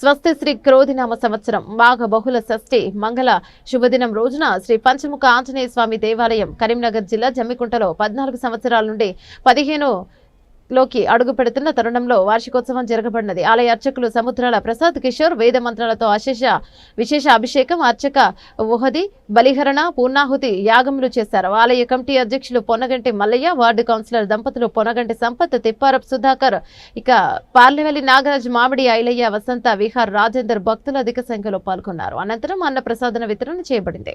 స్వస్తి శ్రీ క్రోధినామ సంవత్సరం. మాఘ బహుళ షష్ఠి మంగళ శుభదినం రోజున శ్రీ పంచముఖ ఆంజనేయ స్వామి దేవాలయం కరీంనగర్ జిల్లా జమ్మికుంటలో పద్నాలుగు సంవత్సరాల నుండి పదిహేను లోకి అడుగు పెడుతున్న తరుణంలో వార్షికోత్సవం జరగబడినది. ఆలయ అర్చకులు సముద్రాల ప్రసాద్ కిషోర్ వేద మంత్రాలతో అశేష విశేష అభిషేకం అర్చక ఉహది బలిహరణ పూర్ణాహుతి యాగములు చేశారు. ఆలయ కమిటీ అధ్యక్షులు పొన్నగంటి మల్లయ్య వార్డు కౌన్సిలర్ దంపతులు పొన్నగంటి సంపత్ తిప్పారపు సుధాకర్ ఇక పార్లవెల్లి నాగరాజ్ మామిడి ఐలయ్య వసంత విహార్ రాజేందర్ భక్తులు అధిక సంఖ్యలో పాల్గొన్నారు. అనంతరం అన్న ప్రసాదన వితరణ చేయబడింది.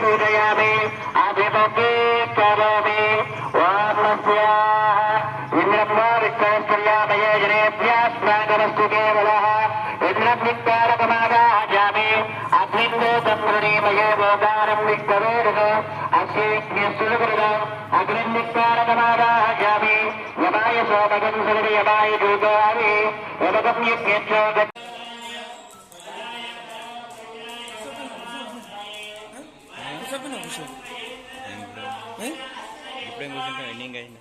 పూజయామి इन्द्रमित्तारकमादाहयामि अग्निन्दोतं वृणीमये मोदानं विष्णवेदः अस्येज्ञस्तुकृत अग्निन्नित्तारकमादाहयामि यमाय सोमगं सर्व यमाय दूतामि यमगं यज्ञेच्छो చెప్పిన కూర్చో ఇప్పుడేం కూర్చుంటాం ఎండింగ్ అయింది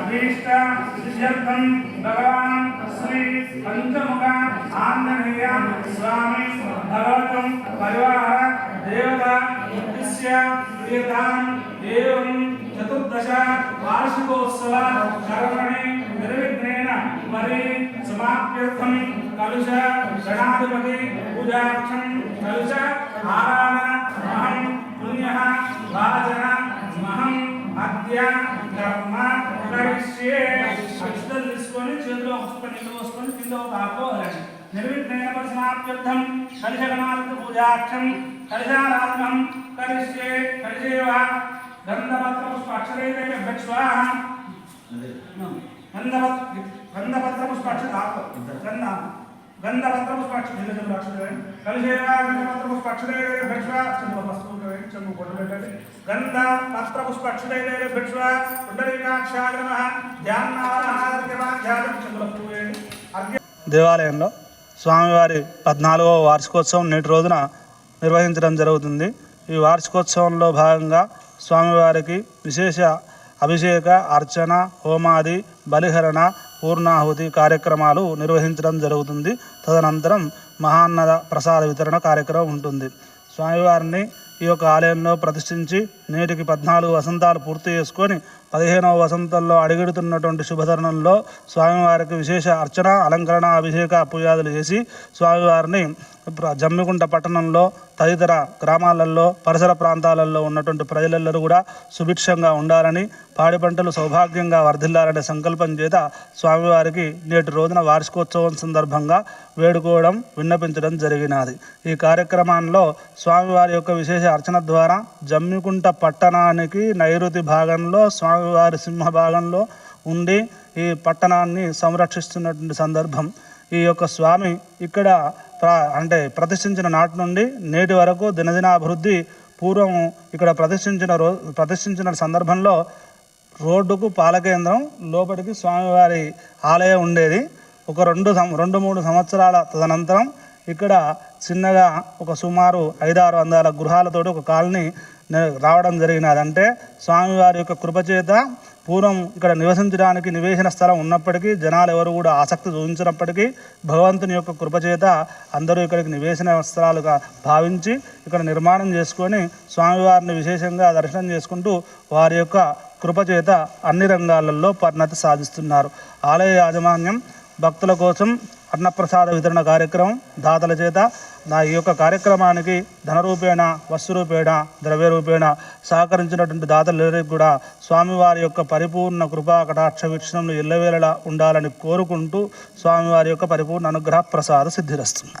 अभीष्ट सिद्ध्यर्थम भगवान, श्री पंचमुख आंजनेय स्वामी भगवतम परिवार, देवता उद्देश्य प्रियताम एवं चतुर्दश, वार्षिकोत्सव, कर्मणि, निर्विघ्नेन परि समाप्यर्थम కలుష గణాధిపతి పూజార్థం కలుష ఆరాధన మహం పుణ్య భాజన మహం అద్య కర్మ కరిష్యే అక్షతలు తీసుకొని చేతిలో ఒక నీళ్ళు పోసుకొని కింద ఒక ఆకు వదలండి. నిర్విఘ్నేన గణాధిపతి పూజార్థం కలుషారాధనం కరిష్యే కరిషేవ గంధపత్ర పుష్ప అక్షరైతే భక్ష్వాహ గంధపత్ర గంధపత్ర పుష్ప అక్షర ఆకు గంధ గంధపత్ర పుష్ప అక్షర నిలజం అక్షర కలిసేవ గంధపత్ర పుష్ప అక్షర పెట్టండి గంధ పత్ర పుష్ప అక్షర భక్ష్వ పుండరీకాక్షాయ నమః ధ్యానారాధన చెంబుల దేవాలయంలో స్వామివారి పద్నాలుగవ వార్షికోత్సవం నేటి రోజున నిర్వహించడం జరుగుతుంది. ఈ వార్షికోత్సవంలో భాగంగా స్వామివారికి విశేష అభిషేక అర్చన హోమాది బలిహరణ పూర్ణాహుతి కార్యక్రమాలు నిర్వహించడం జరుగుతుంది. తదనంతరం మహాన్నద ప్రసాద వితరణ కార్యక్రమం ఉంటుంది. స్వామివారిని ఈ యొక్క ఆలయంలో ప్రతిష్ఠించి నేటికి పద్నాలుగు వసంతాలు పూర్తి చేసుకొని పదిహేనవ వసంతంలో అడుగుడుతున్నటువంటి శుభతరుణంలో స్వామివారికి విశేష అర్చన అలంకరణ అభిషేక పూజాదులు చేసి స్వామివారిని ప్ర- జమ్మికుంట పట్టణంలో తదితర గ్రామాలలో పరిసర ప్రాంతాలలో ఉన్నటువంటి ప్రజలందరూ కూడా సుభిక్షంగా ఉండాలని పాడి పంటలు సౌభాగ్యంగా వర్ధిల్లాలనే సంకల్పం చేత స్వామివారికి నేటి రోజున వార్షికోత్సవం సందర్భంగా వేడుకోవడం విన్నపించడం జరిగినది. ఈ కార్యక్రమంలో స్వామివారి యొక్క విశేష అర్చన ద్వారా జమ్మికుంట పట్టణానికి నైరుతి భాగంలో స్వామి స్వామివారి సింహ భాగంలో ఉండి ఈ పట్టణాన్ని సంరక్షిస్తున్నటువంటి సందర్భం. ఈ యొక్క స్వామి ఇక్కడ ప్ర అంటే ప్రతిష్ఠించిన నాటి నుండి నేటి వరకు దినదినాభివృద్ధి పూర్వం ఇక్కడ ప్రతిష్ఠించిన రో ప్రతిష్ఠించిన సందర్భంలో రోడ్డుకు పాలకేంద్రం లోపలికి స్వామివారి ఆలయం ఉండేది. ఒక రెండు సం రెండు మూడు సంవత్సరాల తదనంతరం ఇక్కడ చిన్నగా ఒక సుమారు ఐదారు వందల గృహాలతోటి ఒక కాలనీ రావడం జరిగినది అంటే స్వామివారి యొక్క కృపచేత పూర్వం ఇక్కడ నివసించడానికి నివేశన స్థలం ఉన్నప్పటికీ జనాలు ఎవరు కూడా ఆసక్తి చూపించినప్పటికీ భగవంతుని యొక్క కృపచేత అందరూ ఇక్కడికి నివేశన స్థలాలుగా భావించి ఇక్కడ నిర్మాణం చేసుకొని స్వామివారిని విశేషంగా దర్శనం చేసుకుంటూ వారి యొక్క కృపచేత అన్ని రంగాలలో పరిణతి సాధిస్తున్నారు. ఆలయ యాజమాన్యం భక్తుల కోసం అన్నప్రసాద వితరణ కార్యక్రమం దాతల చేత నా ఈ యొక్క కార్యక్రమానికి ధనరూపేణ వస్తురూపేణ ద్రవ్యరూపేణ సహకరించినటువంటి దాతలందరికీ కూడా స్వామివారి యొక్క పరిపూర్ణ కృపా కటాక్ష వీక్షణంలో ఎల్లవేళలా ఉండాలని కోరుకుంటూ స్వామివారి యొక్క పరిపూర్ణ అనుగ్రహ ప్రసాద సిద్ధిరస్తుంది.